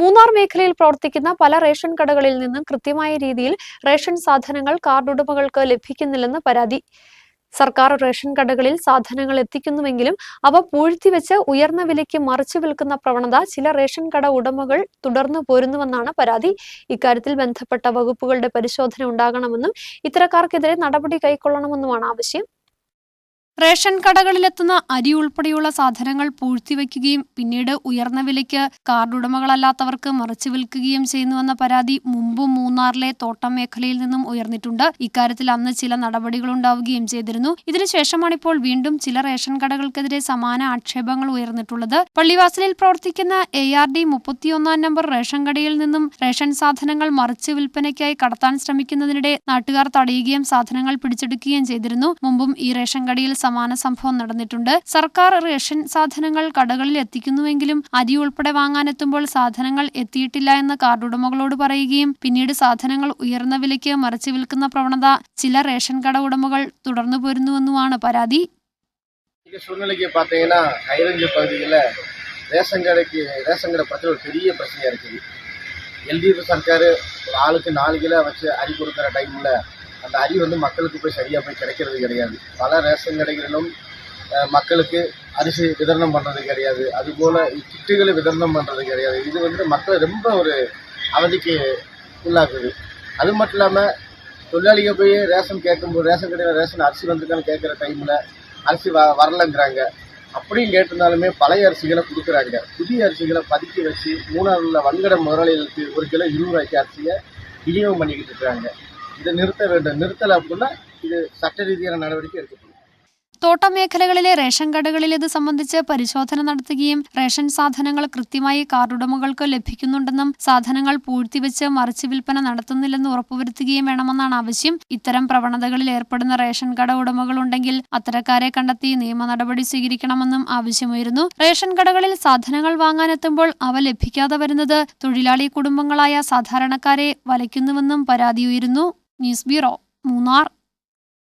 മൂന്നാർ മേഖലയിൽ പ്രവർത്തിക്കുന്ന പല റേഷൻ കടകളിൽ നിന്നും കൃത്യമായ രീതിയിൽ റേഷൻ സാധനങ്ങൾ കാർഡുടമകൾക്ക് ലഭിക്കുന്നില്ലെന്ന് പരാതി. സർക്കാർ റേഷൻ കടകളിൽ സാധനങ്ങൾ എത്തിക്കുന്നുവെങ്കിലും അവ പൂഴ്ത്തിവെച്ച് ഉയർന്ന വിലയ്ക്ക് മറിച്ചു വിൽക്കുന്ന പ്രവണത ചില റേഷൻ കട ഉടമകൾ തുടർന്നു പോരുന്നുവെന്നാണ് പരാതി. ഇക്കാര്യത്തിൽ ബന്ധപ്പെട്ട വകുപ്പുകളുടെ പരിശോധന ഉണ്ടാകണമെന്നും ഇത്തരക്കാർക്കെതിരെ നടപടി കൈക്കൊള്ളണമെന്നുമാണ് ആവശ്യം. റേഷൻ കടകളിലെത്തുന്ന അരി ഉൾപ്പെടെയുള്ള സാധനങ്ങൾ പൂഴ്ത്തിവെക്കുകയും പിന്നീട് ഉയർന്ന വിലയ്ക്ക് കാർഡുടമകളല്ലാത്തവർക്ക് മറിച്ചു വിൽക്കുകയും ചെയ്യുന്നുവെന്ന പരാതി മുമ്പും മൂന്നാറിലെ തോട്ടം മേഖലയിൽ നിന്നും ഉയർന്നിട്ടുണ്ട്. ഇക്കാര്യത്തിൽ അന്ന് ചില നടപടികളുണ്ടാവുകയും ചെയ്തിരുന്നു. ഇതിനുശേഷമാണിപ്പോൾ വീണ്ടും ചില റേഷൻ കടകൾക്കെതിരെ സമാന ആക്ഷേപങ്ങൾ ഉയർന്നിട്ടുള്ളത്. പള്ളിവാസലിൽ പ്രവർത്തിക്കുന്ന എ ആർ ഡി മുപ്പത്തിയൊന്നാം നമ്പർ റേഷൻ കടയിൽ നിന്നും റേഷൻ സാധനങ്ങൾ മറിച്ച് വിൽപ്പനയ്ക്കായി കടത്താൻ ശ്രമിക്കുന്നതിനിടെ നാട്ടുകാർ തടയുകയും സാധനങ്ങൾ പിടിച്ചെടുക്കുകയും ചെയ്തിരുന്നു. മുമ്പും ഈ റേഷൻ കടയിൽ സമാന സംഭവം നടന്നിട്ടുണ്ട് സർക്കാർ റേഷൻ സാധനങ്ങൾ കടകളിൽ എത്തിക്കുന്നുവെങ്കിലും അരി ഉൾപ്പെടെ വാങ്ങാനെത്തുമ്പോൾ സാധനങ്ങൾ എത്തിയിട്ടില്ല എന്ന് കാർഡുടമകളോട് പറയുകയും പിന്നീട് സാധനങ്ങൾ ഉയർന്ന വിലയ്ക്ക് മറിച്ച് വിൽക്കുന്ന പ്രവണത ചില റേഷൻ കട ഉടമകൾ തുടർന്നു പോരുന്നുവെന്നുമാണ് പരാതി இன்னைக்கு சூழ்நிலைக்கு பார்த்தீங்கன்னா ஹைரேஞ்சு பகுதியில் ரேஷன் கடைக்கு ரேஷன் கடை பிரச்சனை ஒரு பெரிய பிரச்சனையாக இருக்குது எல்டிஎஃப் சர்க்கார் ஒரு ஆளுக்கு நாலு கிலோ வச்சு அரி கொடுக்குற டைமில் அந்த அரி வந்து மக்களுக்கு போய் சரியாக போய் கிடைக்கிறது கிடையாது. பல ரேஷன் கடைகளிலும் மக்களுக்கு அரிசி விதரணம் பண்ணுறது கிடையாது. அதுபோல் கிட்டுகளை விதரணம் பண்ணுறது கிடையாது. இது வந்து மக்களை ரொம்ப ஒரு அவதிக்கு உள்ளாக்குது. அது மட்டும் இல்லாமல் தொழிலாளிகள் போய் ரேஷன் கேட்கும்போது ரேஷன் கடையில் ரேஷன் அரிசி வந்திருக்கான்னு கேட்குற டைமில் அரிசி வ வரலங்கிறாங்க. அப்படியும் கேட்டிருந்தாலுமே பழைய அரிசிகளை கொடுக்குறாங்க. புதிய அரிசிகளை பதுக்கி வச்சு மூணாறுல வன்கட முதலாளிகளுக்கு ஒரு கிலோ இருபது ரூபாய்க்கு அரிசியை விநியோகம் பண்ணிக்கிட்டு இருக்காங்க இதை நிறுத்த வேண்டும் நிறுத்தலை அப்படின்னா இது சட்ட ரீதியான நடவடிக்கை எடுக்கப்படும் തോട്ടം മേഖലകളിലെ റേഷൻ കടകളിൽ ഇത് സംബന്ധിച്ച് പരിശോധന നടത്തുകയും റേഷൻ സാധനങ്ങൾ കൃത്യമായി കാർഡുടമകൾക്ക് ലഭിക്കുന്നുണ്ടെന്നും സാധനങ്ങൾ പൂഴ്ത്തിവെച്ച് മറിച്ച് വിൽപ്പന നടത്തുന്നില്ലെന്ന് ഉറപ്പുവരുത്തുകയും വേണമെന്നാണ് ആവശ്യം ഇത്തരം പ്രവണതകളിൽ ഏർപ്പെടുന്ന റേഷൻ കട ഉടമകളുണ്ടെങ്കിൽ അത്തരക്കാരെ കണ്ടെത്തി നിയമ നടപടി സ്വീകരിക്കണമെന്നും ആവശ്യമുയരുന്നു റേഷൻ കടകളിൽ സാധനങ്ങൾ വാങ്ങാനെത്തുമ്പോൾ അവ ലഭിക്കാതെ വരുന്നത് തൊഴിലാളി കുടുംബങ്ങളായ സാധാരണക്കാരെ വലയ്ക്കുന്നുവെന്നും പരാതി ഉയരുന്നു ബ്യൂറോ മൂന്നാർ